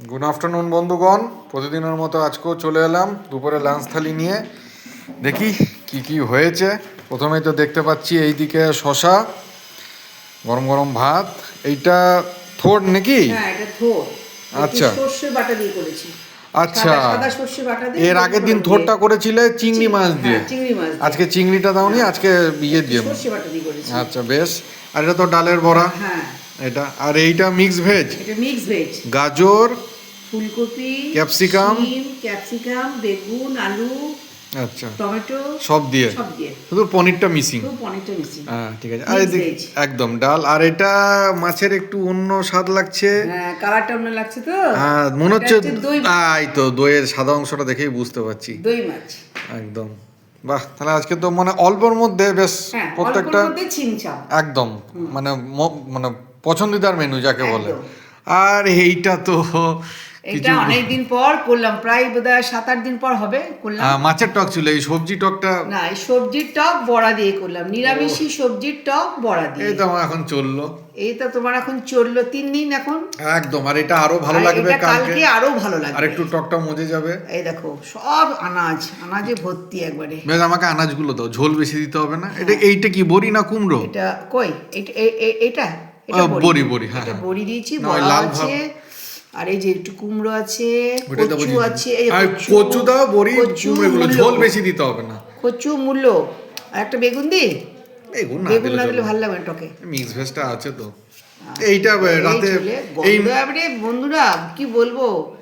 Good afternoon বন্ধুগণ। প্রতিদিনের মতো আজকেও চলে এলাম দুপুরে লাঞ্চ থালি নিয়ে। দেখি কি কি হয়েছে। প্রথমেই তো দেখতে পাচ্ছি এইদিকে শশা গরম গরম ভাত। এইটা থোড় নাকি? হ্যাঁ থোর। আচ্ছা। আচ্ছা। এর আগের দিন থোড়টা করেছিলে চিংড়ি মাছ দিয়ে। হ্যাঁ, চিংড়ি মাছ দিয়ে। আজকে চিংড়িটা দাওনি আজকে ইয়ে দিয়ে আচ্ছা বেশ। আর এটা তো ডালের বড়া। হ্যাঁ। এটা আর এইটা মিক্স ভেজ এটা মিক্স ভেজ গাজর ফুলকপি ক্যাপসিকাম। ক্যাপসিকাম বেগুন আলু আচ্ছা। টমেটো সব দিয়ে? সব দিয়ে। শুধু পনিরটা মিসিং পনিরটা মিশিয়ে হ্যাঁ ঠিক আছে। আর একদম ডাল। আর এটা মাছের একটু অন্য স্বাদ লাগছে। হ্যাঁ কালারটা আপনার লাগছে তো। হ্যাঁ মনে হচ্ছে আই তো দইয়ের সাদা অংশটা দেখেই বুঝতে পারছি। দই মাছ। একদম। বাহ তাহলে আজকে তো মানে অল্পর মধ্যে বেশ হ্যাঁ প্রত্যেকটা একদম মানে মানে পছন্দিদার মেনু যাকে বলে। আর এইটা তো এটা অনেকদিন পর করলাম প্রায় বোধহয় সাত আট দিন পর হবে করলাম। মাছের টক ছিল এই সবজি টকটা না এই সবজির টক বড়া দিয়ে করলাম নিরামিষি সবজির টক বড়া দিয়ে। তো আমার এখন চলল। এই তো তোমার এখন চলল তিন দিন এখন। একদম আর এটা আরও ভালো লাগবে কালকে। আরও ভালো আর লাগবে। একটু টকটা মজে যাবে। এই দেখো সব আনাজ আনাজে ভর্তি একবারে। বেশ আমাকে আনাজগুলো দাও ঝোল বেশি দিতে হবে না। এটা এইটা কি বড়ি না কুমড়ো? এটা কই? এটা? এটা এটা বড়ি, বড়ি, হ্যাঁ, হ্যাঁ। বড়ি দিয়েছি বড়া আছে আর এই যে একটু কুমড়ো আছে কচু। আছে আর কচু দাও বড়ি কুমড়ো ঝোল বেশি দিতে হবে না। কচু আর একটা বেগুন দি? বেগুন না বেগুন না দিলে ভালো লাগবে টকে। মিক্স ভেজটা আছে তো। এইটা এই রাতে এই এবারে বন্ধুরা কি বলব?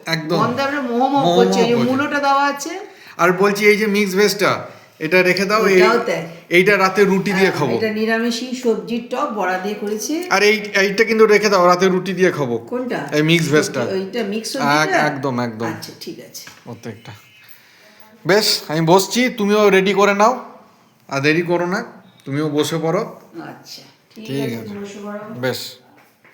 একদম। গন্ধ এবারে মোহ মোহ মোহ করছে যে মূলোটা দেওয়া আছে। আর বলছি এই যে মিক্স ভেজটা এটা রেখে দাও এই এইটা রাতে রুটি দিয়ে খাব। এটা নিরামিষি সবজির টক বড়া দিয়ে করেছে। আর এই এইটা কিন্তু রেখে দাও রাতে রুটি দিয়ে খাব। কোনটা? এই mixed ভেজটা টা। ওইটা মিক্স এক- একদম, একদম। আচ্ছা ঠিক আছে। প্রত্যেকটা। বেশ আমি বসছি তুমিও রেডি করে নাও। আর দেরি করো না তুমিও বসে পড়ো। আচ্ছা ঠিক আছে। বেশ।